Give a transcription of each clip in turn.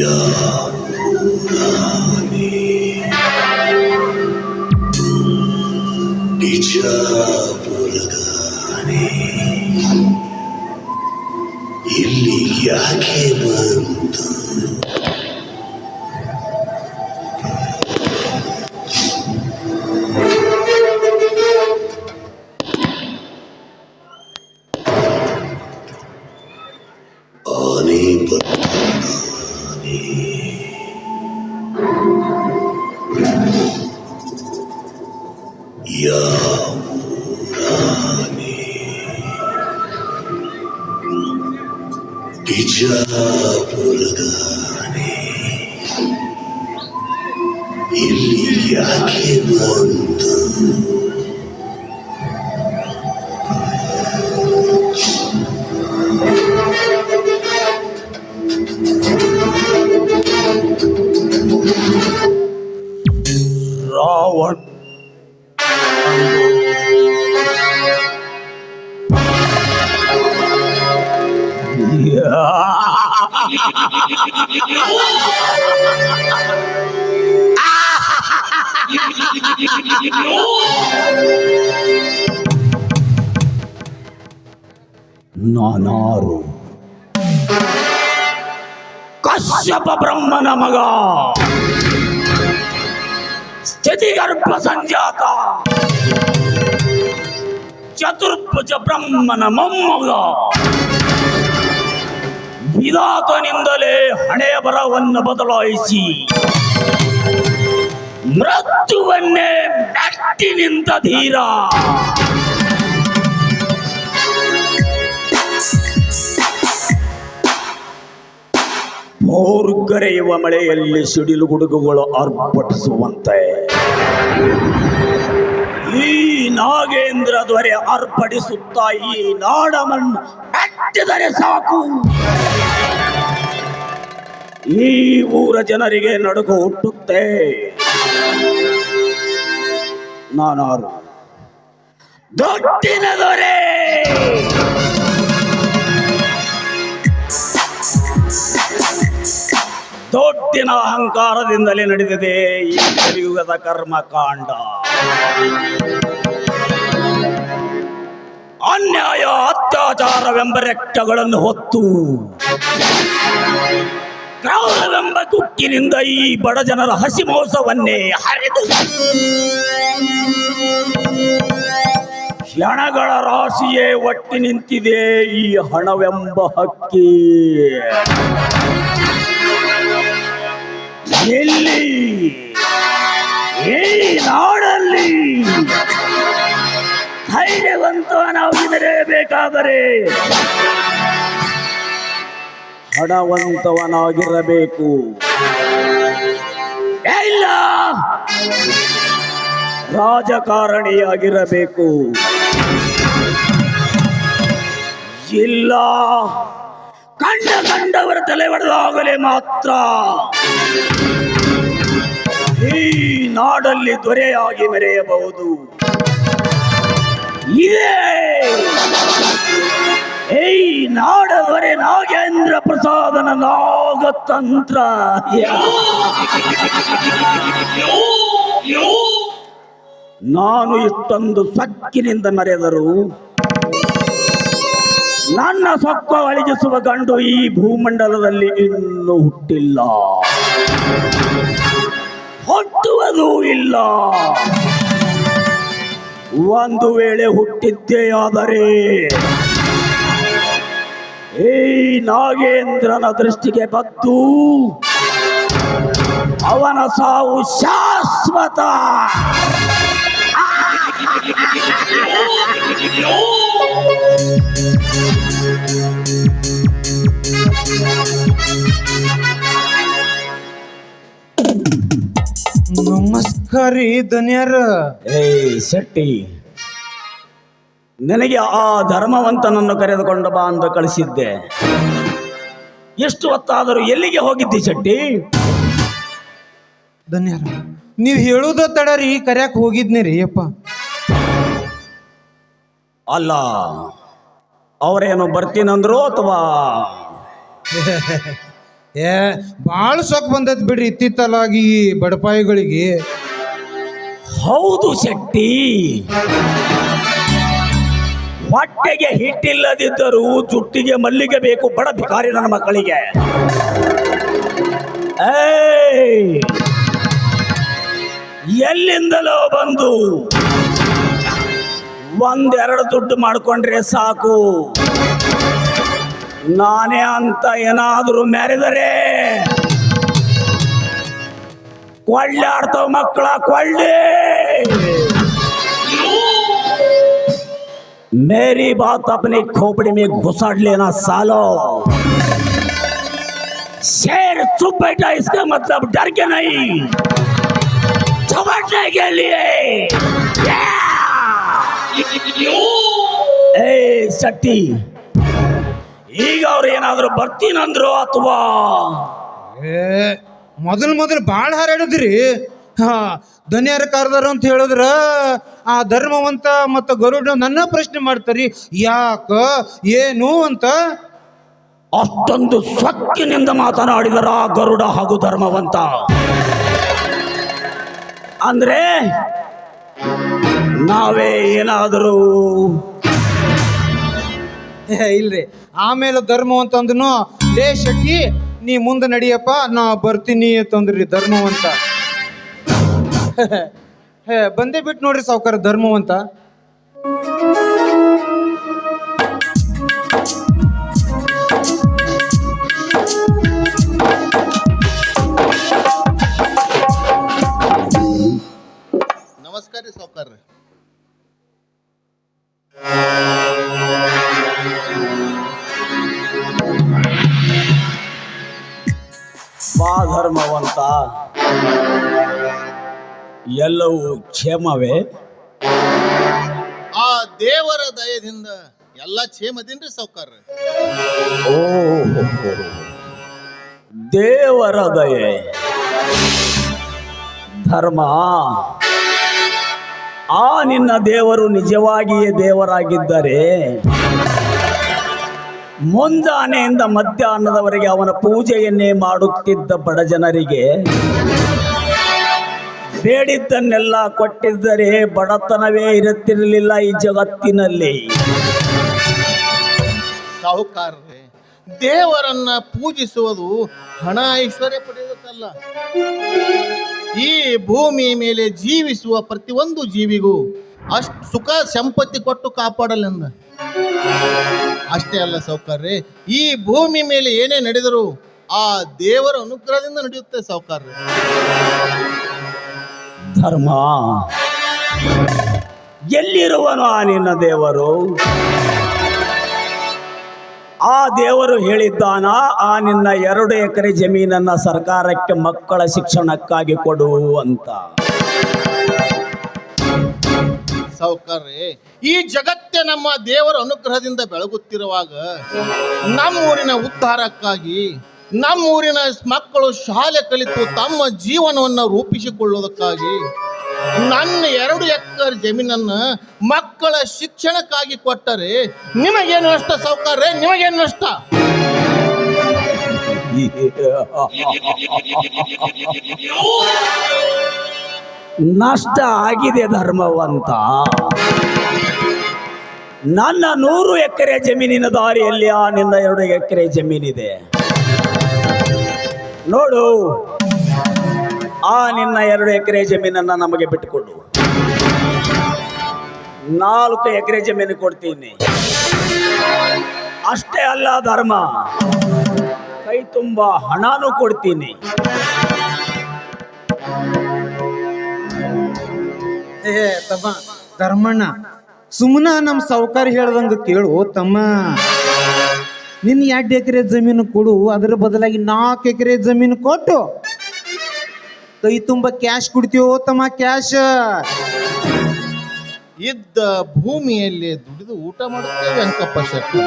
Yeah. ಬಿಜಾಪುರದಾನೆ ಇಲ್ಲಿ ಯಾಕೆ ಬಂತು ನಾನಾರು. ಕಶ್ಯಪ ಬ್ರಹ್ಮನ ಮಗ. ಸ್ಥಿತಿಗರ್ಭ ಸಂಜಾತ. ಚತುರ್ಭುಜ ಬ್ರಹ್ಮನ ಮೊಮ್ಮಗ. ವಿಧಾತನಿಂದಲೇ ಹಣೆಯ ಬರವನ್ನು ಬದಲಾಯಿಸಿ ಮೃತ್ಯುವನ್ನೇ ಧೀರ. ಮೂರ್ಗರೆಯುವ ಮಳೆಯಲ್ಲಿ ಸಿಡಿಲು ಗುಡುಗುಗಳು ಅರ್ಪಡಿಸುವಂತೆ. ಈ ನಾಗೇಂದ್ರ ದೊರೆ ಅರ್ಪಡಿಸುತ್ತಾ ಈ ನಾಡಮಣ್ಣು ಅಟ್ಟಿದರೆ ಸಾಕು. ಈ ಊರ ಜನರಿಗೆ ನಡುಗು ಹುಟ್ಟುತ್ತೆ. ನಾನಾರು. ದೊಡ್ಡಿನ ದೊರೆ ದೊಡ್ಡಿನ ಅಹಂಕಾರದಿಂದಲೇ ನಡೆದಿದೆ ಈ ಕಲಿಯುಗದ ಕರ್ಮಕಾಂಡ. ಅನ್ಯಾಯ ಅತ್ಯಾಚಾರವೆಂಬ ರೆಟ್ಟಗಳನ್ನು ಹೊತ್ತು ಕ್ರೌರವೆಂಬ ಕುಕ್ಕಿನಿಂದ ಈ ಬಡ ಜನರ ಹಸಿ ಮೋಸವನ್ನೇ ಹರಿದು ಕ್ಷಣಗಳ ರಾಶಿಯೇ ಒಟ್ಟಿ ನಿಂತಿದೆ ಈ ಹಣವೆಂಬ ಹಕ್ಕಿ. ಧೈರ್ಯವಂತವನಾಗಿರಬೇಕಾದರೆ ಹಣವಂತವನಾಗಿರಬೇಕು. ಇಲ್ಲ. ರಾಜಕಾರಣಿಯಾಗಿರಬೇಕು. ಇಲ್ಲ. ಕಂಡ ಕಂಡವರ ತಲೆ ಒಡೆದಾಗಲೇ ಮಾತ್ರ. ಈ ನಾಡಲ್ಲಿ ದೊರೆಯಾಗಿ ಮೆರೆಯಬಹುದು. ಇದೇ. ಈ ನಾಡ ದೊರೆ ನಾಗೇಂದ್ರ ಪ್ರಸಾದನ ನಾಗತಂತ್ರ. ನಾನು ಇಷ್ಟೊಂದು ಸಕ್ಕಿನಿಂದ ಮರೆದರು ನನ್ನ ಸೊಕ್ಕ ಅಳಿಗಿಸುವ ಗಂಡು ಈ ಭೂಮಂಡಲದಲ್ಲಿ ಇನ್ನೂ ಹುಟ್ಟಿಲ್ಲ. ಹುಟ್ಟುವುದೂ ಇಲ್ಲ. ಒಂದು ವೇಳೆ ಹುಟ್ಟಿದ್ದೇ ಆದರೆ ಈ ನಾಗೇಂದ್ರನ ದೃಷ್ಟಿಗೆ ಬದ್ದು ಅವನ ಸಾವು ಶಾಶ್ವತ. ನಮಸ್ಕಾರ ಧನ್ಯರ. ಏ ಶೆಟ್ಟಿ. ನನಗೆ ಆ ಧರ್ಮವಂತನನ್ನು ಕರೆದುಕೊಂಡು ಬಾ ಅಂತ ಕಳಿಸಿದ್ದೆ. ಎಷ್ಟು ಹೊತ್ತಾದರೂ ಎಲ್ಲಿಗೆ ಹೋಗಿದ್ದಿ ಶೆಟ್ಟಿ? ಧನ್ಯರ ನೀವು ಹೇಳುದ ತಡ ರೀ ಕರ್ಯಾಕ್ ಹೋಗಿದ್ನಿ ರೀ ಅಪ್ಪ ಅಲ್ಲ ಅವರೇನು ಬರ್ತೀನಂದ್ರು ಅಥವಾ? ಏ ಭಾಳ ಸೊಕ್ ಬಂದದ್ ಬಿಡ್ರಿ ಇತ್ತಿತ್ತಲಾಗಿ ಈ ಬಡಪಾಯಿಗಳಿಗೆ. ಹೌದು ಶಕ್ತಿ ಹೊಟ್ಟೆಗೆ ಹಿಟ್ಟಿಲ್ಲದಿದ್ದರೂ ಜುಟ್ಟಿಗೆ ಮಲ್ಲಿಗೆ ಬೇಕು. ಬಡ ಭಿಕಾರಿ ನನ್ನ ಮಕ್ಕಳಿಗೆ! ಎಲ್ಲಿಂದಲೋ ಬಂದು ಒಂದೆರಡು ದುಡ್ಡು ಮಾಡಿಕೊಂಡ್ರೆ ಸಾಕು. ನಾನೇ ಅಂತ ಏನಾದರೂ ಮೆರೆದರೆ ಕೊಳ್ಳೆ ಆಡ್ತಾವ ಮಕ್ಕಳ ಕೊಳ್ಳೆ. मेरी बात अपने खोपड़ी में घुसाड़ लेना सालो शेर चुप बैठा इसका मतलब डर के नहीं समझने के लिए ಏ ಶಕ್ತಿ ಈಗ ಅವ್ರು ಏನಾದ್ರು ಬರ್ತೀನಂದ್ರು ಅಥವಾ ಏ ಮೊದಲು ಮೊದಲು ಭಾಳ ಹಾರಾಡಿದ್ರಿ ಹಾ ಧನ್ಯರ ಕಾರ್ದಾರ ಅಂತ ಹೇಳಿದ್ರ ಆ ಧರ್ಮವಂತ ಮತ್ತು ಗರುಡ ನನ್ನ ಪ್ರಶ್ನೆ ಮಾಡ್ತಾರಿ ಯಾಕ ಏನು ಅಂತ? ಅಷ್ಟೊಂದು ಸೊಕ್ಕಿನಿಂದ ಮಾತನಾಡಿದರ ಗರುಡ ಹಾಗೂ ಧರ್ಮವಂತ. ಅಂದ್ರೆ ನಾವೇ ಏನಾದರೂ ಇಲ್ರಿ. ಆಮೇಲೆ ಧರ್ಮವಂತ ಅಂದನು ಲೇ ಶೆಟ್ಟಿ ನೀ ಮುಂದೆ ನಡಿಯಪ್ಪ ನಾ ಬರ್ತೀನಿ ಅಂತಂದ್ರಿ ಧರ್ಮವಂತ. ಹೇ ಬಂದೇ ಬಿಟ್ಟು ನೋಡ್ರಿ ಸಾವುಕಾರ ಧರ್ಮವಂತ ನಮಸ್ಕಾರ ರೀ ಸಾವ್ಕಾರ್ರಿ ಬಾ ಧರ್ಮವಂತ. ಎಲ್ಲವೂ ಕ್ಷೇಮವೇ? ಆ ದೇವರ ದಯದಿಂದ ಎಲ್ಲ ಕ್ಷೇಮದಿನ್ರಿ ಸೌಕಾರ ಓ ದೇವರ ದಯೆ. ಧರ್ಮ. ಆ ನಿನ್ನ ದೇವರು ನಿಜವಾಗಿಯೇ ದೇವರಾಗಿದ್ದರೆ ಮುಂಜಾನೆಯಿಂದ ಮಧ್ಯಾಹ್ನದವರೆಗೆ ಅವನ ಪೂಜೆಯನ್ನೇ ಮಾಡುತ್ತಿದ್ದ ಬಡ ಜನರಿಗೆ ಬೇಡಿದ್ದನ್ನೆಲ್ಲ ಕೊಟ್ಟಿದ್ದರೆ ಬಡತನವೇ ಇರುತ್ತಿರಲಿಲ್ಲ ಈ ಜಗತ್ತಿನಲ್ಲಿ. ಸಾಹುಕಾರರೇ, ದೇವರನ್ನ ಪೂಜಿಸುವುದು ಹಣ, ಐಶ್ವರ್ಯ ಪಡೆಯುವುದಲ್ಲ ಈ ಭೂಮಿ ಮೇಲೆ ಜೀವಿಸುವ ಪ್ರತಿಯೊಂದು ಜೀವಿಗೂ ಅಷ್ಟು ಸುಖ, ಸಂಪತ್ತಿ ಕೊಟ್ಟು ಕಾಪಾಡಲೆಂದ ಅಷ್ಟೇ ಅಲ್ಲ ಸಾವುಕಾರ್ರಿ ಈ ಭೂಮಿ ಮೇಲೆ ಏನೇ ನಡೆದರೂ ಆ ದೇವರ ಅನುಗ್ರಹದಿಂದ ನಡೆಯುತ್ತೆ ಸಾವುಕಾರ್ರಿ ಧರ್ಮ. ಎಲ್ಲಿರುವನು ಆ ನಿನ್ನ ದೇವರು? ಆ ದೇವರು ಹೇಳಿದ್ದಾನ, ಆ ನಿನ್ನ ಎರಡು ಎಕರೆ ಜಮೀನನ್ನ ಸರ್ಕಾರಕ್ಕೆ ಮಕ್ಕಳ ಶಿಕ್ಷಣಕ್ಕಾಗಿ ಕೊಡು ಅಂತ. ಸಾವುಕಾರ್ರಿ, ಈ ಜಗತ್ತೇ ನಮ್ಮ ದೇವರ ಅನುಗ್ರಹದಿಂದ ಬೆಳಗುತ್ತಿರುವಾಗ ನಮ್ಮೂರಿನ ಉದ್ಧಾರಕ್ಕಾಗಿ ನಮ್ಮೂರಿನ ಮಕ್ಕಳು ಶಾಲೆ ಕಲಿತು ತಮ್ಮ ಜೀವನವನ್ನು ರೂಪಿಸಿಕೊಳ್ಳುವುದಕ್ಕಾಗಿ ನನ್ನ ಎರಡು ಎಕರೆ ಜಮೀನನ್ನು ಮಕ್ಕಳ ಶಿಕ್ಷಣಕ್ಕಾಗಿ ಕೊಟ್ಟರೆ ನಿಮಗೇನು ನಷ್ಟ ಸೌಕರ್ಯ ನಿಮಗೇನು ನಷ್ಟ? ನಷ್ಟ ಆಗಿದೆ ಧರ್ಮವಂತ ನನ್ನ ನೂರು ಎಕರೆ ಜಮೀನಿನ ದಾರಿಯಲ್ಲಿ ಆ ನಿನ್ನ ಎರಡು ಎಕರೆ ಜಮೀನಿದೆ? ನೋಡು. ಆ ನಿನ್ನ ಎರಡು ಎಕರೆ ಜಮೀನನ್ನ ನಮಗೆ ಬಿಟ್ಟುಕೊಡು. ನಾಲ್ಕು ಎಕರೆ ಜಮೀನು ಕೊಡ್ತೀನಿ. ಅಷ್ಟೇ ಅಲ್ಲ ಧರ್ಮ. ಕೈ ತುಂಬ ಹಣನೂ ಕೊಡ್ತೀನಿ. ಏ, ತಮ್ಮ, ಧರ್ಮಣ್ಣ ಸುಮ್ಮನ ನಮ್ಮ ಸಾವುಕಾರ ಹೇಳ್ದಂಗ ಕೇಳು, ತಮ್ಮ. ನಿನ್ ಎರಡು ಎಕರೆ ಜಮೀನು ಕೊಡು, ಅದರ ಬದಲಾಗಿ ನಾಲ್ಕು ಎಕರೆ ಜಮೀನು ಕೊಟ್ಟು. ಕೈ ತುಂಬ ಕ್ಯಾಶ್ ಕೊಡ್ತೀವೋ ತಮ್ಮ ಕ್ಯಾಶ್ ಇದ್ದ ಭೂಮಿಯಲ್ಲಿ ದುಡಿದು ಊಟ ಮಾಡುತ್ತೇವೆ ಅಂಕಪ್ಪ ಶೆಟ್ಟಿ.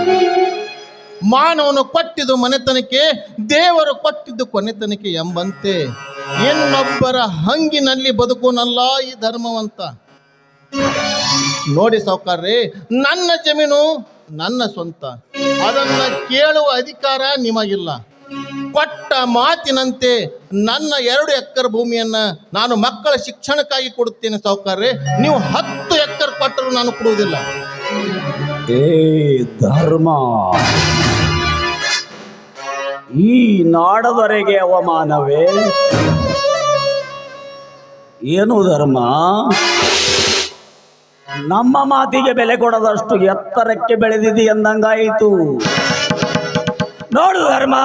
ಮಾನವನು ಕೊಟ್ಟಿದ್ದು ಮನೆತನಕ್ಕೆ, ದೇವರು ಕೊಟ್ಟಿದ್ದು ಕೊನೆತನಕ್ಕೆ ಎಂಬಂತೆ. ಇನ್ನೊಬ್ಬರ ಹಂಗಿನಲ್ಲಿ ಬದುಕೋನಲ್ಲ ಈ ಧರ್ಮವಂತ. ನೋಡಿ ಸಾವುಕಾರ್ರಿ, ನನ್ನ ಜಮೀನು ನನ್ನ ಸ್ವಂತ. ಅದನ್ನ ಕೇಳುವ ಅಧಿಕಾರ ನಿಮಗಿಲ್ಲ. ಕೊಟ್ಟ ಮಾತಿನಂತೆ ನನ್ನ ಎರಡು ಎಕ್ಕರ್ ಭೂಮಿಯನ್ನ ನಾನು ಮಕ್ಕಳ ಶಿಕ್ಷಣಕ್ಕಾಗಿ ಕೊಡುತ್ತೇನೆ ಸಾವುಕಾರ್ರೆ. ನೀವು ಹತ್ತು ಎಕರ್ ಕೊಟ್ಟರು ನಾನು ಕೊಡುವುದಿಲ್ಲ. ಏ ಧರ್ಮ. ಈ ನಾಡದವರೆಗೆ ಅವಮಾನವೇ? ಏನು ಧರ್ಮ? ನಮ್ಮ ಮಾತಿಗೆ ಬೆಲೆ ಕೊಡದಷ್ಟು ಎತ್ತರಕ್ಕೆ ಬೆಳೆದಿದೆ ಎಂದಂಗಾಯಿತು. ನೋಡು ಧರ್ಮ,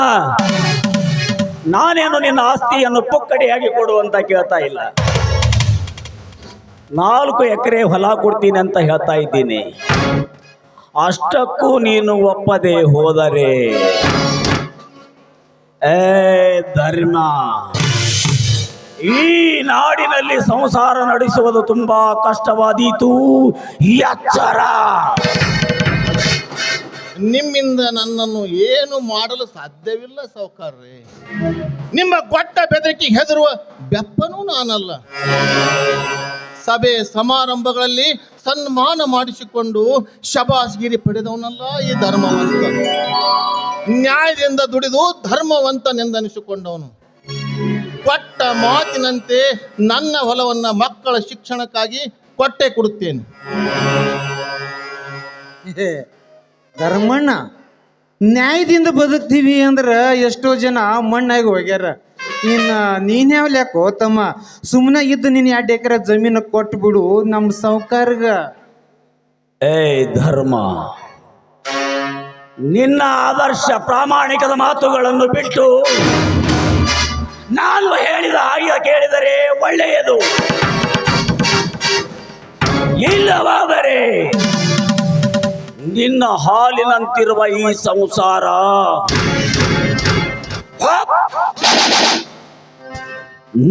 ನಾನೇನು ನಿನ್ನ ಆಸ್ತಿಯನ್ನು ಪುಕ್ಕಡಿಯಾಗಿ ಕೊಡುವಂತ ಕೇಳ್ತಾ ಇಲ್ಲ. ನಾಲ್ಕು ಎಕರೆ ಹೊಲ ಕೊಡ್ತೀನಿ ಅಂತ ಹೇಳ್ತಾ ಇದ್ದೀನಿ. ಅಷ್ಟಕ್ಕೂ ನೀನು ಒಪ್ಪದೆ ಹೋದರೆ. ಏ ಧರ್ಮ ಈ ನಾಡಿನಲ್ಲಿ ಸಂಸಾರ ನಡೆಸುವುದು ತುಂಬಾ ಕಷ್ಟವಾದೀತು. ಎಚ್ಚರ. ನಿಮ್ಮಿಂದ ನನ್ನನ್ನು ಏನು ಮಾಡಲು ಸಾಧ್ಯವಿಲ್ಲ ಸಾವುಕಾರ್ರೆ. ನಿಮ್ಮ ಗೊಟ್ಟ ಬೆದರಿಕೆ ಹೆದರುವ ಬೆಪ್ಪನೂ ನಾನಲ್ಲ. ಸಭೆ ಸಮಾರಂಭಗಳಲ್ಲಿ ಸನ್ಮಾನ ಮಾಡಿಸಿಕೊಂಡು ಶಬಾಸ್ಗಿರಿ ಪಡೆದವನಲ್ಲ ಈ ಧರ್ಮವಂತ. ನ್ಯಾಯದಿಂದ ದುಡಿದು ಧರ್ಮವಂತನೆಂದನಿಸಿಕೊಂಡವನು. ಕೊಟ್ಟ ಮಾತಿನಂತೆ ನನ್ನ ಹೊಲವನ್ನ ಮಕ್ಕಳ ಶಿಕ್ಷಣಕ್ಕಾಗಿ ಕೊಟ್ಟೆ ಕೊಡುತ್ತೇನೆ. ಏ, ಧರ್ಮಣ್ಣ ನ್ಯಾಯದಿಂದ ಬದುಕ್ತೀವಿ ಅಂದ್ರೆ ಎಷ್ಟೋ ಜನ ಮಣ್ಣಾಗಿ ಹೋಗ್ಯಾರ. ಇನ್ನು ನೀನ್ ಯಾವ ಲೆಕ್ಕೋ ತಮ್ಮ ಸುಮ್ಮನೆ ಇದ್ದು ನೀನು ಎರಡು ಎಕರೆ ಜಮೀನು ಕೊಟ್ಬಿಡು ನಮ್ಮ ಸಾವುಕಾರ್ಗ. ಏ ಧರ್ಮ ನಿನ್ನ ಆದರ್ಶ ಪ್ರಾಮಾಣಿಕದ ಮಾತುಗಳನ್ನು ಬಿಟ್ಟು ಹಾಗೆ ಕೇಳಿದರೆ ಒಳ್ಳೆಯದು. ಇಲ್ಲವಾದರೆ ನಿನ್ನ ಹಾಲಿನಂತಿರುವ ಈ ಸಂಸಾರ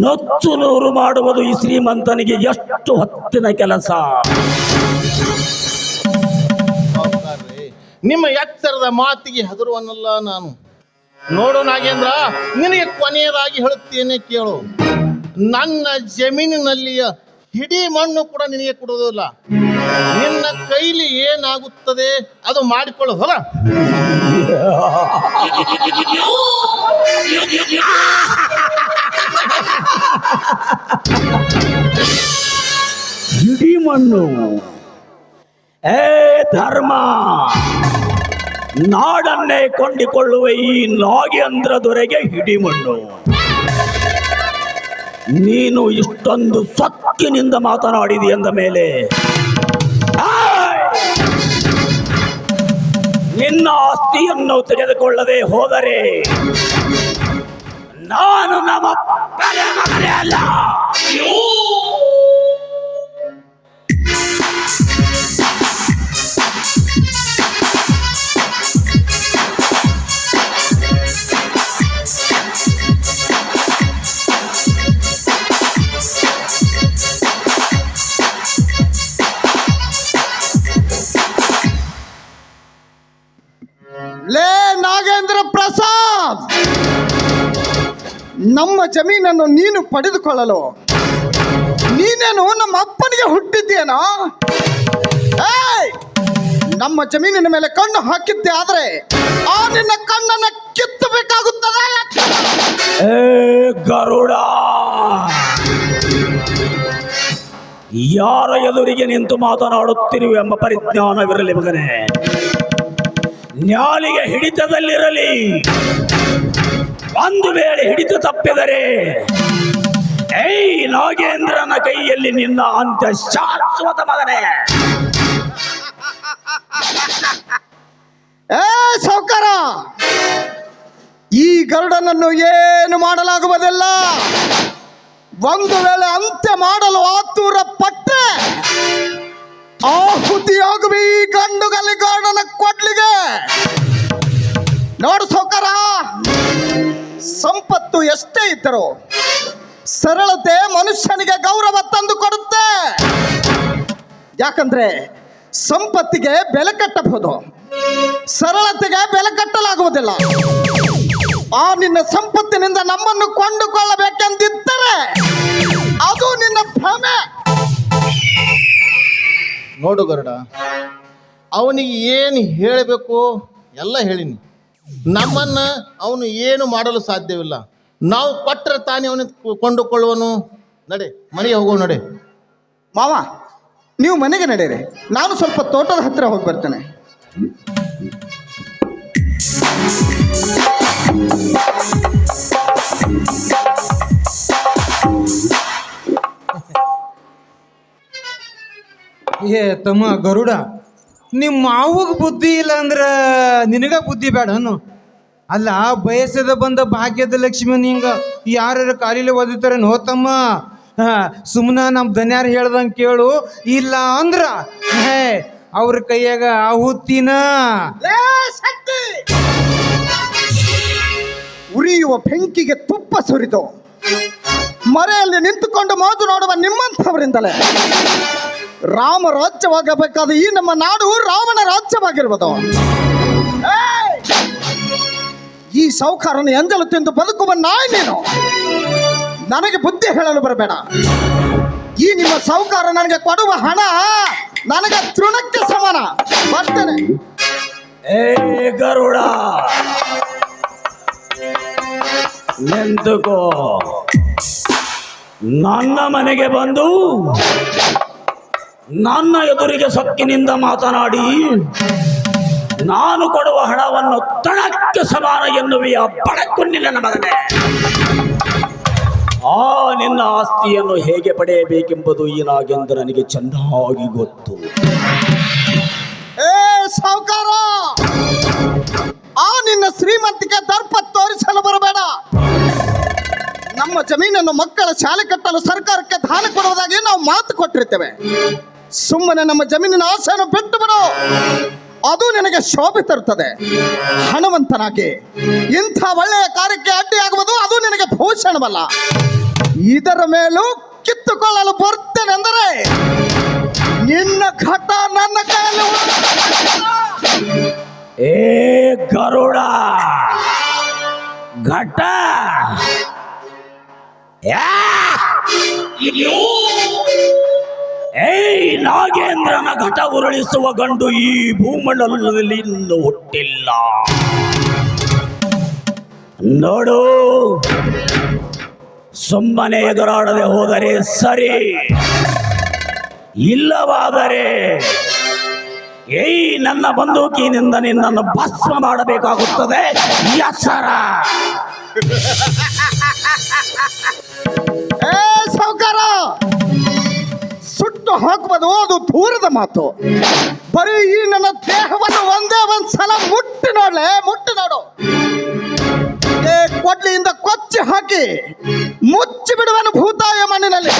ನೊತ್ತು ನೂರು ಮಾಡುವುದು ಈ ಶ್ರೀಮಂತನಿಗೆ ಎಷ್ಟು ಹೊತ್ತಿನ ಕೆಲಸ? ನಿಮ್ಮ ಎತ್ತರದ ಮಾತಿಗೆ ಹೆದರುವನಲ್ಲ ನಾನು. ನೋಡು ನಾಗೇಂದ್ರ, ನಿನಗೆ ಕೊನೆಯದಾಗಿ ಹೇಳುತ್ತೇನೆ ಕೇಳು. ನನ್ನ ಜಮೀನಿನಲ್ಲಿಯ ಹಿಡಿ ಮಣ್ಣು ಕೂಡ ನಿನಗೆ ಕೊಡುವುದಿಲ್ಲ. ನಿನ್ನ ಕೈಲಿ ಏನಾಗುತ್ತದೆ ಅದು ಮಾಡಿಕೊಳ್ಳು ಹೊಲ ಇಡೀ ಮಣ್ಣು. ಏ ಧರ್ಮ, ನಾಡನ್ನೇ ಕೊಂಡಿಕೊಳ್ಳುವ ಈ ನಾಗೇಂದ್ರ ದೊರೆಗೆ ಹಿಡಿಮಣ್ಣು ನೀನು ಇಷ್ಟೊಂದು ಸೊಕ್ಕಿನಿಂದ ಮಾತನಾಡಿದಿ ಎಂದ ಮೇಲೆ ನಿನ್ನ ಆಸ್ತಿಯನ್ನು ತೆಗೆದುಕೊಳ್ಳದೆ ಹೋದರೆ ನಾನು ನಮ್ಮ ಅಲ್ಲ. ನಮ್ಮ ಜಮೀನನ್ನು ನೀನು ಪಡೆದುಕೊಳ್ಳಲು ನೀನೇನು ನಮ್ಮ ಅಪ್ಪನಿಗೆ ಹುಟ್ಟಿದ್ದೇನೋ! ನಮ್ಮ ಜಮೀನಿನ ಮೇಲೆ ಕಣ್ಣು ಹಾಕಿದ್ದೆ ಆದ್ರೆ ಆ ನಿನ್ನ ಕಣ್ಣನ್ನ ಕಿತ್ತಬೇಕಾಗುತ್ತದೆ ಗರುಡ! ಯಾರ ಎದುರಿಗೆ ನಿಂತು ಮಾತನಾಡುತ್ತಿರುವೆ ಎಂಬ ಪರಿಜ್ಞಾನವಿರಲಿ ಮಗನೇ. ನ್ಯಾಲಿಗೆ ಹಿಡಿತದಲ್ಲಿರಲಿ. ಒಂದು ವೇಳೆ ಹಿಡಿದು ತಪ್ಪಿದರೆ, ಏಯ್ ನಾಗೇಂದ್ರನ ಕೈಯಲ್ಲಿ ನಿನ್ನ ಅಂತ್ಯ ಶಾಶ್ವತ ಮಗನೇ. ಏ ಸೌಕರ ಈ ಗರುಡನನ್ನು ಏನು ಮಾಡಲಾಗುವುದಿಲ್ಲ? ಒಂದು ವೇಳೆ ಅಂತ್ಯ ಮಾಡಲು ಆತುರ ಪಟ್ಟೆ ಆಹುತಿಯಾಗುವೆ ಈ ಗಂಡು ಕೊಡ್ಲಿಗೆ. ನೋಡು ಸೌಕರ ಸಂಪತ್ತು ಎಷ್ಟೇ ಇದ್ದರು ಸರಳತೆ ಮನುಷ್ಯನಿಗೆ ಗೌರವ ತಂದು ಕೊಡುತ್ತೆ. ಯಾಕಂದ್ರೆ ಸಂಪತ್ತಿಗೆ ಬೆಲೆ ಕಟ್ಟಬಹುದು. ಸರಳತೆಗೆ ಬೆಲೆ ಕಟ್ಟಲಾಗುವುದಿಲ್ಲ. ಆ ನಿನ್ನ ಸಂಪತ್ತಿನಿಂದ ನಮ್ಮನ್ನು ಕೊಂಡುಕೊಳ್ಳಬೇಕೆಂದಿದ್ದರೆ ಅದು ನಿನ್ನ ಭ್ರಮೆ. ನೋಡು ಗರುಡ, ಅವನಿಗೆ ಏನು ಹೇಳಬೇಕು ಎಲ್ಲ ಹೇಳಿನಿ. ನಮ್ಮನ್ನ ಅವನು ಏನು ಮಾಡಲು ಸಾಧ್ಯವಿಲ್ಲ. ನಾವು ಕೊಟ್ಟರೆ ತಾನೇ ಅವನ ಕೊಂಡುಕೊಳ್ಳುವನು. ನಡೆ ಮನೆಗೆ ಹೋಗುವ ನಡೆ. ಮಾವ ನೀವು ಮನೆಗೆ ನಡೆಯಿರಿ. ನಾನು ಸ್ವಲ್ಪ ತೋಟದ ಹತ್ತಿರ ಹೋಗಿ ಬರ್ತೇನೆ. ಏ ತಮ್ಮ ಗರುಡ ನಿಮ್ಮ ಮಾವಗ್ ಬುದ್ಧಿ ಇಲ್ಲ ಅಂದ್ರ ನಿನಗ ಬುದ್ಧಿ ಬೇಡ ಅನ್ನು. ಅಲ್ಲ, ಬಯಸದ ಬಂದ ಭಾಗ್ಯದ ಲಕ್ಷ್ಮಿ ಹಿಂಗ ಯಾರು ಕಾಲಿಲೆ ಓದಿತಾರೇನೋ ನೋತಮ್ಮ ಹಾ ಸುಮ್ಮನ ನಮ್ಮ ದನ್ಯಾರ ಹೇಳ್ದಂಗೆ ಕೇಳು. ಇಲ್ಲ ಅಂದ್ರ ಅವ್ರ ಕೈಯಾಗ ಆಹುತಿನ ಉರಿಯುವ ಬೆಂಕಿಗೆ ತುಪ್ಪ ಸುರಿದು, ಮರೆಯಲ್ಲಿ ನಿಂತುಕೊಂಡು ಮೋದು ನೋಡುವ ನಿಮ್ಮಂಥವರಿಂದಲೇ. ರಾಮ ರಾಜ್ಯವಾಗಬೇಕಾದ ಈ ನಮ್ಮ ನಾಡು ರಾಮನ ರಾಜ್ಯವಾಗಿರ್ಬೋದು! ಈ ಸೌಕಾರನ ಎಂಜಲು ತಿಂದು ಬದುಕುವ ನಾಯಿ ನೀನು. ನನಗೆ ಬುದ್ಧಿ ಹೇಳಲು ಬರಬೇಡ. ಈ ನಿಮ್ಮ ಸೌಕಾರ ನನಗೆ ಕೊಡುವ ಹಣ ನನಗೆ ತೃಣಕ್ಕೆ ಸಮಾನ. ಬರ್ತೇನೆ. ಏ ಗರುಡ! ನಿಂತುಕೋ. ನನ್ನ ಮನೆಗೆ ಬಂದು ನನ್ನ ಎದುರಿಗೆ ಸೊಕ್ಕಿನಿಂದ ಮಾತನಾಡಿ, ನಾನು ಕೊಡುವ ಹಣವನ್ನು ತಣಕ್ಕೆ ಸಮಾನ ಎನ್ನುವೆಯ ಬಡಕು ನನ್ನ ಮಗನೇ. ಆ ನಿನ್ನ ಆಸ್ತಿಯನ್ನು ಹೇಗೆ ಪಡೆಯಬೇಕೆಂಬುದು ಏನಾಗೆಂದು ನನಗೆ ಚೆನ್ನಾಗಿ ಗೊತ್ತು. ಏ, ಸಾವುಕಾರ! ಆ ನಿನ್ನ ಶ್ರೀಮಂತಿಕೆ ದರ್ಪ ತೋರಿಸಲು ಬರಬೇಡ. ನಮ್ಮ ಜಮೀನನ್ನು ಮಕ್ಕಳ ಶಾಲೆ ಕಟ್ಟಲು ಸರ್ಕಾರಕ್ಕೆ ದಾನ ಕೊಡುವುದಾಗಿ ನಾವು ಮಾತು ಕೊಟ್ಟಿರ್ತೇವೆ. ಸುಮ್ಮನೆ ನಮ್ಮ ಜಮೀನಿನ ಆಸೆಯನ್ನು ಬಿಟ್ಟು ಬಿಡು ಅದು ನಿನಗೆ ಶೋಭೆ ತರುತ್ತದೆ. ಹಣವಂತನಾಗಿ ಇಂಥ ಒಳ್ಳೆಯ ಕಾರ್ಯಕ್ಕೆ ಅಡ್ಡಿಯಾಗುವುದು ಅದು ನಿನಗೆ ಭೂಷಣವಲ್ಲ. ಇದರ ಮೇಲೂ ಕಿತ್ತುಕೊಳ್ಳಲು ಬರ್ತೇನೆ ಅಂದರೆ ನಿನ್ನ ಘಟ ನನ್ನ ಕೈಯಲ್ಲಿ ಏ ಗರುಡ! ಘಟ! ಯಾ! ನಾಗೇಂದ್ರನ ಘಟ ಉರುಳಿಸುವ ಗಂಡು ಈ ಭೂಮಂಡಲದಲ್ಲಿ ಇನ್ನು ಹುಟ್ಟಿಲ್ಲ. ನೋಡು, ಸುಮ್ಮನೆ ಎದುರಾಡದೆ ಹೋದರೆ ಸರಿ, ಇಲ್ಲವಾದರೆ, ಏಯ್, ನನ್ನ ಬಂದೂಕಿನಿಂದ ನಿನ್ನನ್ನು ಭಸ್ಮ ಮಾಡಬೇಕಾಗುತ್ತದೆ ಯಸರ ಏ, ಸಾವುಕಾರ! ಸುಟ್ಟು ಹಾಕುವುದು, ಅದು ದೂರದ ಮಾತು. ಬರೀ ಈ ನನ್ನ ದೇಹವನ್ನು ಒಂದೇ ಒಂದ್ ಸಲ ಮುಟ್ಟಿ ನೋಡ್ಲೆ, ಮುಟ್ಟಿ ನೋಡು. ಕೊಡ್ಲಿಯಿಂದ ಕೊಚ್ಚಿ ಹಾಕಿ, ಮುಚ್ಚಿ ಬಿಡುವನು ಭೂತಾಯ ಮಣ್ಣಿನಲ್ಲಿ.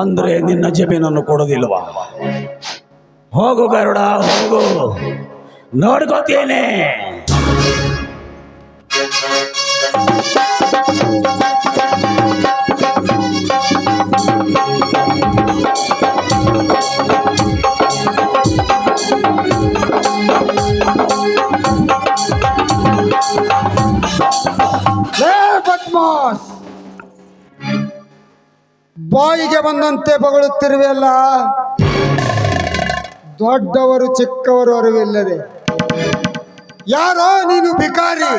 ಅಂದ್ರೆ ನಿನ್ನ ಜಮೀನನ್ನು ಕೊಡೋದಿಲ್ವಾ ಹೋಗು ಗರುಡ, ಹೋಗು. ನೋಡ್ಕೋತೇನೆ. ಬಾಯಿಗೆ ಬಂದಂತೆ ಬಗಳುತ್ತಿರುವೆಲ್ಲ ದೊಡ್ಡವರು ಚಿಕ್ಕವರು ಅರಿವಿಲ್ಲದೆ. ಯಾರೋ ನೀನು ಭಿಕಾರಿ!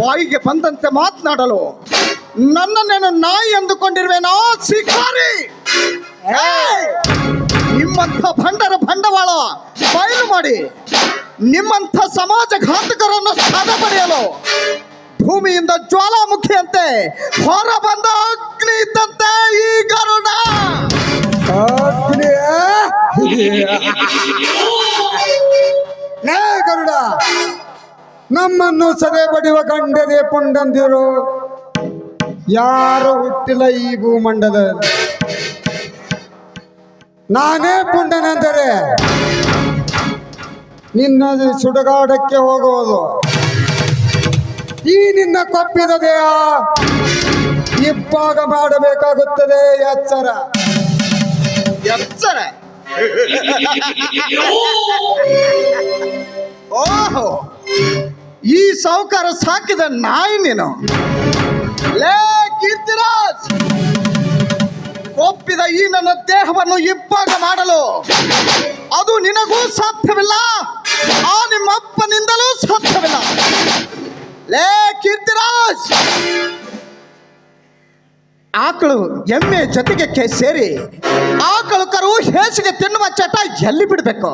ಬಾಯಿಗೆ ಬಂದಂತೆ ಮಾತನಾಡಲು ನನ್ನನ್ನೇನು ನಾಯಿ ಅಂದುಕೊಂಡಿರುವೆನೋ? ಶಿಕಾರಿ! ನಿಮ್ಮಂಥ ಭಂಡರ ಬಂಡವಾಳ ಬಯಲು ಮಾಡಿ. ನಿಮ್ಮಂಥ ಸಮಾಜ ಘಾತಕರನ್ನು ಸ್ಥಾನ ಪಡೆಯಲು ಭೂಮಿಯಿಂದ ಜ್ವಾಲಾಮುಖಿಯಂತೆ ಹೊರ ಬಂದ ಅಗ್ನಿ ಇದ್ದಂತೆ ಈ ಗರುಡ! ಗರುಡ! ನಮ್ಮನ್ನು ಸದೆ ಬಡಿಯುವ ಗಂಡದೆ ಪುಂಡಂದಿರು. ಯಾರು ಹುಟ್ಟಿಲ್ಲ ಈ ಭೂಮಂಡದ ನಾನೇ ಪುಂಡನೆಂದರೆ ನಿನ್ನ ಸುಡುಗಾಡಕ್ಕೆ ಹೋಗುವುದು. ಈ ನಿನ್ನ ಕೊಪ್ಪಿದ ದೇಹ ಇಬ್ಬಾಗ ಮಾಡಬೇಕಾಗುತ್ತದೆ, ಎಚ್ಚರ. ಎಚ್ಚರ? ಓಹೋ, ಈ ಸಾವುಕಾರ ಸಾಕಿದ ನಾಯಿ ನೀನು. ಲೇ ಕೀರ್ತಿರಾಜ್! ಒಪ್ಪಿದ ಈ ನನ್ನ ದೇಹವನ್ನು ಇಬ್ಬಾಗ ಮಾಡಲು ಅದು ನಿನಗೂ ಸಾಧ್ಯವಿಲ್ಲ, ಆ ನಿಮ್ಮಪ್ಪನಿಂದಲೂ ಸಾಧ್ಯವಿಲ್ಲ. ಲೇ ಕೀರ್ತಿರಾಜ್! ಆಕಳು ಎಮ್ಮೆ ಜೊತೆಗೆ ಕೆ ಸೇರಿ ಆಕಳು ಕರು ಹೇಸಿಗೆ ತಿನ್ನುವ ಚಟ ಎಲ್ಲಿ ಬಿಡಬೇಕು?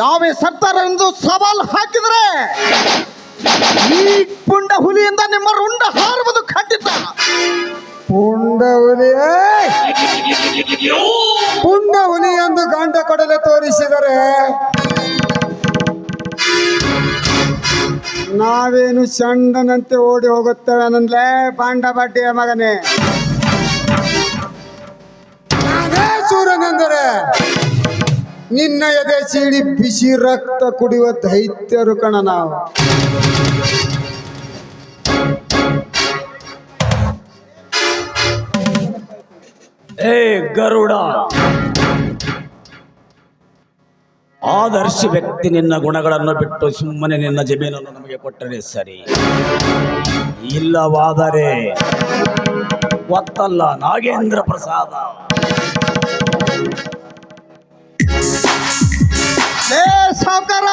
ನಾವೇ ಸರ್ತಾರ ಎಂದು ಸವಾಲು ಹಾಕಿದರೆ ಈ ಪುಂಡ ಹುಲಿಯಿಂದ ನಿಮ್ಮ ರುಂಡ ಹಾರುವುದು ಖಂಡಿತ. ಪುಂಡ ಹುಲಿ! ಪುಂಡ ಹುಲಿ ಎಂದು ಗಂಡ ಕೊಡಲು ತೋರಿಸಿದರೆ ನಾವೇನು ಚಂಡನಂತೆ ಓಡಿ ಹೋಗುತ್ತೇವೆ ಅನ್ನಲೇ ಪಾಂಡ ಬಡ್ಡಿಯ ಮಗನೇ. ನಾನೇ ಸೂರನೆಂದರೆ ನಿನ್ನ ಎದೆ ಸೀಳಿ ಬಿಸಿ ರಕ್ತ ಕುಡಿಯುವ ದೈತ್ಯರು ಕಣ ನಾವು. ಏ ಗರುಡ, ಆದರ್ಶ ವ್ಯಕ್ತಿ ನಿನ್ನ ಗುಣಗಳನ್ನು ಬಿಟ್ಟು ಸುಮ್ಮನೆ ನಿನ್ನ ಜಮೀನನ್ನು ನಮಗೆ ಕೊಟ್ಟರೆ ಸರಿ. ಇಲ್ಲವಾದರೆ ಗೊತ್ತಲ್ಲ ನಾಗೇಂದ್ರ ಪ್ರಸಾದ. ಸಾವುಕಾರ!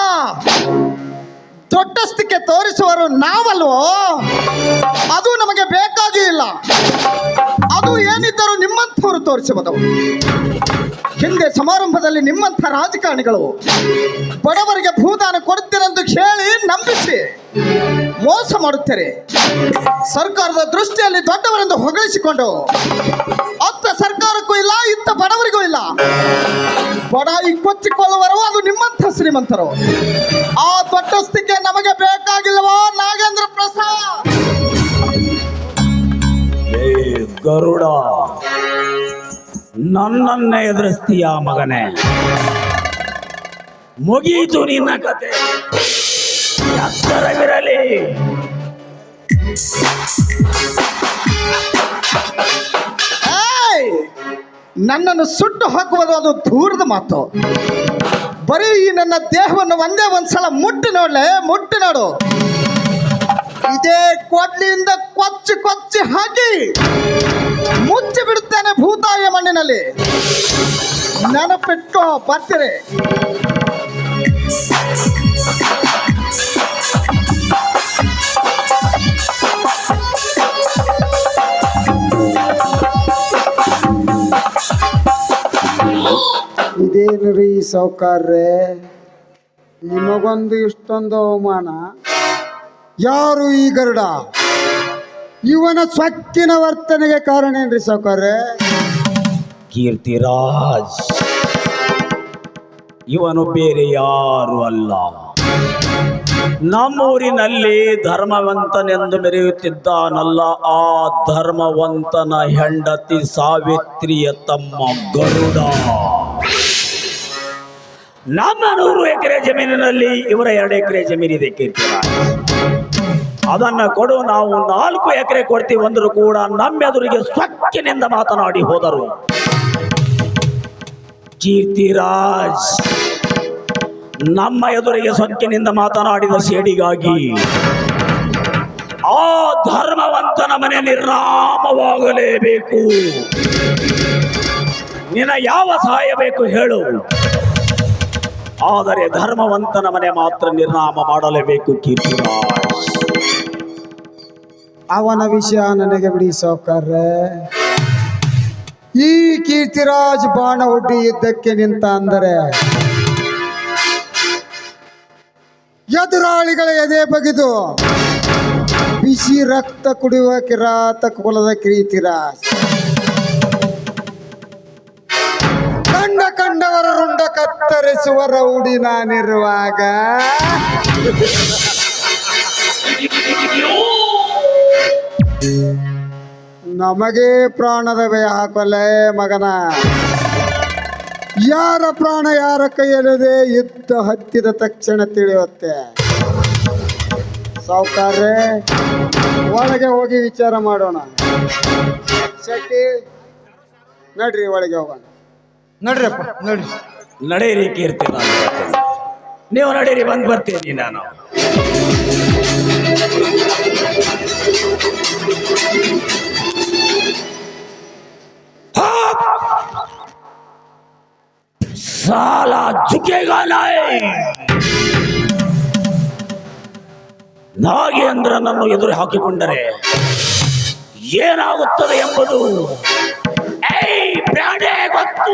ದೊಡ್ಡಸ್ತಿಕೆ ತೋರಿಸುವರು ನಾವಲ್ವೋ? ಅದು ನಮಗೆ ಬೇಕಾಗಿ ಇಲ್ಲ ಅದು ಏನಿದ್ದರೂ ನಿಮ್ಮಂಥವರು ತೋರಿಸಬಹುದು ಹಿಂದೆ ಸಮಾರಂಭದಲ್ಲಿ ನಿಮ್ಮಂಥ ರಾಜಕಾರಣಿಗಳು ಬಡವರಿಗೆ ಭೂದಾನ ಕೊಡುತ್ತಿರಂದು ಕೇಳಿ ನಂಬಿಸಿ. ಮೋಸ ಮಾಡುತ್ತಾರೆ. ಸರ್ಕಾರದ ದೃಷ್ಟಿಯಲ್ಲಿ ದೊಡ್ಡವರೆಂದು ಹೊಗಳಿಸಿಕೊಂಡು, ಅತ್ತ ಸರ್ಕಾರಕ್ಕೂ ಇಲ್ಲ, ಇತ್ತ ಬಡವರಿಗೂ ಇಲ್ಲ. ಬಡಾಯಿ ಕೊಚ್ಚಿಕೊಳ್ಳುವರು ಅದು ನಿಮ್ಮಂಥ ಶ್ರೀಮಂತರು. ಆ ದೊಡ್ಡಸ್ತಿಕೆ ನಮಗೆ ಬೇಕಾಗಿಲ್ಲವೋ, ನಾಗೇಂದ್ರ ಪ್ರಸಾದ್? ಗರುಡ, ನನ್ನನ್ನೇ ಎದುರಿಸ್ತೀಯ ಮಗನೇ? ಮುಗೀತು ನಿನ್ನ ಕತೆ. ಏಯ್! ನನ್ನನ್ನು ಸುಟ್ಟು ಹಾಕುವುದು ಅದು ದೂರದ ಮಾತು. ಬರೀ ಈ ನನ್ನ ದೇಹವನ್ನು ಒಂದೇ ಒಂದ್ಸಲ ಮುಟ್ಟಿ ನೋಡ್ಲೆ, ಮುಟ್ಟು ನೋಡು. ಇದೇ ಕೊಡ್ಲಿಯಿಂದ ಕೊಚ್ಚಿ ಕೊಚ್ಚಿ ಹಾಕಿ ಮುಚ್ಚಿ ಬಿಡುತ್ತೇನೆ ಭೂತಾಯ ಮಣ್ಣಿನಲ್ಲಿ. ನೆನಪಿಟ್ಟು ಬರ್ತೀರಿ. ಇದೇನು ರೀ ಸೌಕಾರ್ರೆ ನಿಮಗೊಂದು ಇಷ್ಟೊಂದು ಅವಮಾನ. ಯಾರು ಈ ಗರುಡ? ಇವನ ಸ್ವಕ್ಕಿನ ವರ್ತನೆಗೆ ಕಾರಣ ಏನ್ರಿ ಸೌಕಾರ್ರೆ ಕೀರ್ತಿರಾಜ್ ಇವನು ಬೇರೆ ಯಾರು ಅಲ್ಲ. ನಮ್ಮೂರಿನಲ್ಲಿ ಧರ್ಮವಂತನೆಂದು ಮೆರೆಯುತ್ತಿದ್ದಾನಲ್ಲ, ಆ ಧರ್ಮವಂತನ ಹೆಂಡತಿ ಸಾವಿತ್ರಿಯ ತಮ್ಮ ಗರುಡ. ನಮ್ಮ ನೂರು ಎಕರೆ ಜಮೀನಿನಲ್ಲಿ ಇವರ ಎರಡು ಎಕರೆ ಜಮೀನಿದೆ ಕೀರ್ತಿರಾಜ್ ಅದನ್ನ ಕೊಡು, ನಾವು ನಾಲ್ಕು ಎಕರೆ ಕೊಡ್ತೀವಿ ಅಂದರೂ ಕೂಡ ನಮ್ಮೆದುರಿಗೆ ಸ್ವಚ್ಛನಿಂದ ಮಾತನಾಡಿ ಹೋದರು. ಕೀರ್ತಿರಾಜ್, ನಮ್ಮ ಎದುರಿಗೆ ಸೊಕ್ಕಿನಿಂದ ಮಾತನಾಡಿದ ಸೇಡಿಗಾಗಿ ಆ ಧರ್ಮವಂತನ ಮನೆ ನಿರ್ನಾಮವಾಗಲೇಬೇಕು ನಿನ್ನ ಯಾವ ಸಹಾಯ ಬೇಕು ಹೇಳು. ಆದರೆ ಧರ್ಮವಂತನ ಮನೆ ಮಾತ್ರ ನಿರ್ನಾಮ ಮಾಡಲೇಬೇಕು, ಕೀರ್ತಿರಾಜ್. ಅವನ ವಿಷಯ ನನಗೆ ಬಿಡಿ ಈ ಕೀರ್ತಿರಾಜ್ ಬಾಣ ಒಡ್ಡಿ ಇದ್ದಕ್ಕೆ ನಿಂತ ಅಂದರೆ, ಎದುರಾಳಿಗಳ ಎದೆ ಬಗೆದು ಬಿಸಿ ರಕ್ತ ಕುಡಿಯುವ ಕಿರಾತ ಕುಲದ ಕೀರ್ತಿರಾಜ್. ಕತ್ತರಿಸುವ ರೌಡಿ ನಾನಿರುವಾಗ. ನಮಗೆ ಪ್ರಾಣದ ಭಯ ಹಾಕಲೆ ಮಗನ. ಯಾರ ಪ್ರಾಣ ಯಾರ ಕೈಯಲ್ಲದೆ ಯುದ್ಧ ಹತ್ತಿದ ತಕ್ಷಣ ತಿಳಿಯುತ್ತೆ. ಸಾವುಕಾರ್ರೆ, ಒಳಗೆ ಹೋಗಿ ವಿಚಾರ ಮಾಡೋಣ. ಶೆಟ್ಟಿ, ನಡ್ರಿ ಒಳಗೆ ಹೋಗೋಣ. ನಡ್ರಿಯಪ್ಪ ನೋಡ್ರಿ. ನಡೆಯಿರಿ ಕೀರ್ತಿ ನಾನು ನೀವು ನಡೀರಿ, ಬಂದು ಬರ್ತೀನಿ ನಾನು. साला झुकेगा नहीं ನಾಗೇಂದ್ರನನ್ನು ಎದುರು ಹಾಕಿಕೊಂಡರೆ ಏನಾಗುತ್ತದೆ ಎಂಬುದು ಗೊತ್ತು!